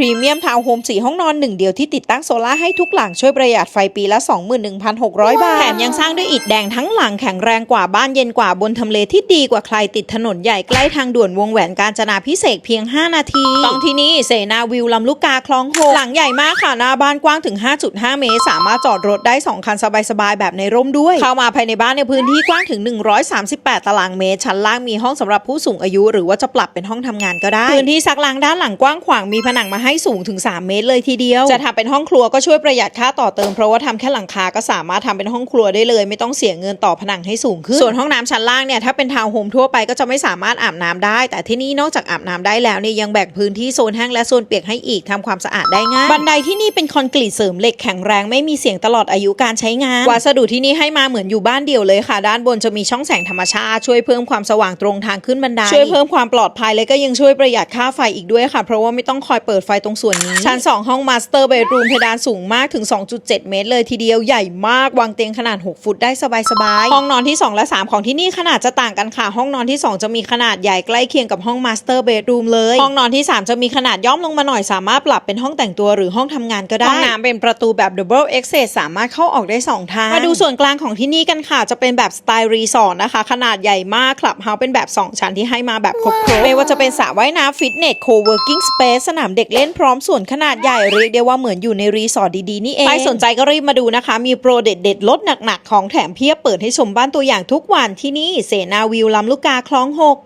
พรีเมียมทาวน์โฮม4ห้องนอนหนึ่งเดียวที่ติดตั้งโซล่าร์ให้ทุกหลังช่วยประหยัดไฟปีละ 21,600 บาท แถมยังสร้างด้วยอิฐแดงทั้งหลังแข็งแรงกว่าบ้านเย็นกว่าบนทำเลที่ดีกว่าใครติดถนนใหญ่ใกล้ทางด่วนวงแหวนกาญจนาพิเศษกเพียง 5 นาทีต้องที่นี่เสนาวิวลำลูกกาคลองโหกหลังใหญ่มากค่ะหน้าบ้านกว้างถึง 5.5 เมตร สามารถจอดรถได้ 2 คันสบายๆแบบในร่มด้วย เข้ามาภายในบ้านในยพื้นที่กว้างถึง 138 ตารางเมตร ชั้นล่างมีห้องสำหรับผู้สูงอายุ หรือว่าจะปรับเป็นห้องทำงานก็ได้พื้นที่ซักล้างด้านหลังกว้างขวางมีผนังมาให้สูงถึง 3 เมตรเลยทีเดียว จะทำเป็นห้องครัวก็ช่วยประหยัดค่าต่อเติมเพราะว่าทำแค่หลังคาก็สามารถทำเป็นห้องครัวได้เลย ไม่ต้องเสียเงินต่อผนังให้สูงขึ้นส่วนห้องน้ำชั้นล่างเนี่ยถ้าเป็นทาวน์โฮมทั่วไปก็จะไม่สามารถอาบน้ำได้ แต่ที่นี่นอกจากอาบน้ำได้แล้วเนี่ยยังแบ่งพื้นที่โซนแห้งและโซนเปียกให้อีกทำความสะอาดได้ง่ายบันไดที่นี่เป็นคอนกรีตเสริมเหล็กแข็งแรงไม่มีเสียงตลอดอายุการใช้งาน วัสดุที่นี่ให้มาเหมือนอยู่บ้านเดี่ยวเลยค่ะ ด้านบนจะมีช่องแสงธรรมชาติช่วยเพิ่มความสว่างตรงทางขึ้นบันไดช่วยเพิ่มความปลอดภัยและก็ยังช่วยประหยัดค่าไฟอีกด้วยค่ะ เพราะว่าไม่ต้องคอยเปิดไฟตรงส่วนนี้ ชั้น 2 ห้องมาสเตอร์เบดรูมเพดานสูงมากถึง 2.7 เมตร เลยทีเดียวใหญ่มาก วางเตียงขนาด 6 ฟุตได้สบายๆ ห้องนอนที่ 2 และ 3 ของที่นี่ขนาดจะต่างกันค่ะ ห้องนอนที่ 2 จะมีขนาดใหญ่ใกล้เคียงกับห้องมาสเตอร์เบดรูมเลย ห้องนอนที่ 3 จะมีขนาดย่อมลงมาหน่อยสามารถปรับเป็นห้องแต่งตัวหรือห้องทำงานก็ได้ ห้องน้ำเป็นประตูแบบ double access สามารถเข้าออกได้ 2 ทาง มาดูส่วนกลางของที่นี่กันค่ะจะเป็นแบบสไตล์รีสอร์ทนะคะ ขนาดใหญ่มากคลับเฮาส์เป็นแบบ 2 ชั้นที่ให้มาแบบครบๆไม่ว่าจะเป็นสระว่ายน้ำฟิตเนส co-working space สนามเด็กเล่นพร้อมส่วนขนาดใหญ่เรียกได้ว่าเหมือนอยู่ในรีสอร์ทดีๆนี่เองใครสนใจก็รีบมาดูนะคะ มีโปรเด็ดๆลดหนักๆของแถมเพียบเปิดให้ชมบ้านตัวอย่างทุกวันที่นี่เสนาวิวลำลูกกาคลองหก